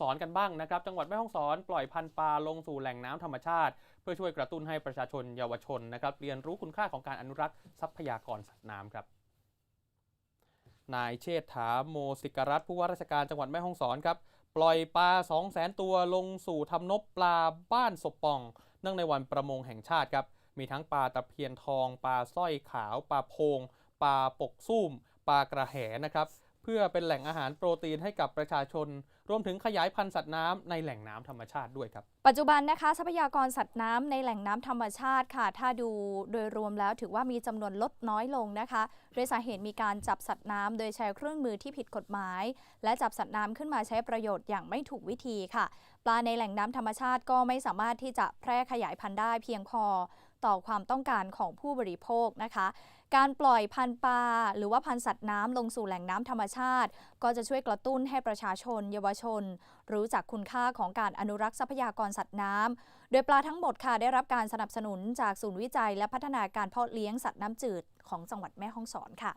สอนกันบ้างนะครับ จังหวัดแม่ฮ่องสอนปล่อยพันธุ์ปลาลงสู่แหล่งน้ำธรรมชาติ เพื่อช่วยกระตุ้นให้ประชาชนเยาวชนนะครับเรียนรู้คุณค่าของการอนุรักษ์ทรัพยากรสัตว์น้ำครับนายเชษฐาโมสิกรัตผู้ว่าราชการจังหวัดแม่ฮ่องสอนครับปล่อยปลา 2 0 0 0 0 0ตัวลงสู่ทำนบปลาบ้านศพปอง เนื่องในวันประมงแห่งชาติครับมีทั้งปลาตะเพียนทอง ปลาสร้อยขาว ปลาโพง ปลาปกซุ่มปลากระแหนะครับ เพื่อเป็นแหล่งอาหารโปรตีนให้กับประชาชน รวมถึงขยายพันธุ์สัตว์น้ำในแหล่งน้ำธรรมชาติด้วยครับ ปัจจุบันนะคะทรัพยากรสัตว์น้ำในแหล่งน้ำธรรมชาติค่ะ ถ้าดูโดยรวมแล้วถือว่ามีจำนวนลดน้อยลงนะคะ โดยสาเหตุมีการจับสัตว์น้ำโดยใช้เครื่องมือที่ผิดกฎหมาย และจับสัตว์น้ำขึ้นมาใช้ประโยชน์อย่างไม่ถูกวิธีค่ะ ปลาในแหล่งน้ำธรรมชาติก็ไม่สามารถที่จะแพร่ขยายพันธุ์ได้เพียงพอ ต่อความต้องการของผู้บริโภคนะคะ การปล่อยพันธุ์ปลาหรือว่าพันธุ์สัตว์น้ำลงสู่แหล่งน้ำธรรมชาติ ก็จะช่วยกระตุ้นให้ประชาชน เยาวชน รู้จักคุณค่าของการอนุรักษ์ทรัพยากรสัตว์น้ำโดยปลาทั้งหมดค่ะได้รับการสนับสนุนจากศูนย์วิจัย และพัฒนาการเพาะเลี้ยงสัตว์น้ำจืดของจังหวัดแม่ฮ่องสอนค่ะ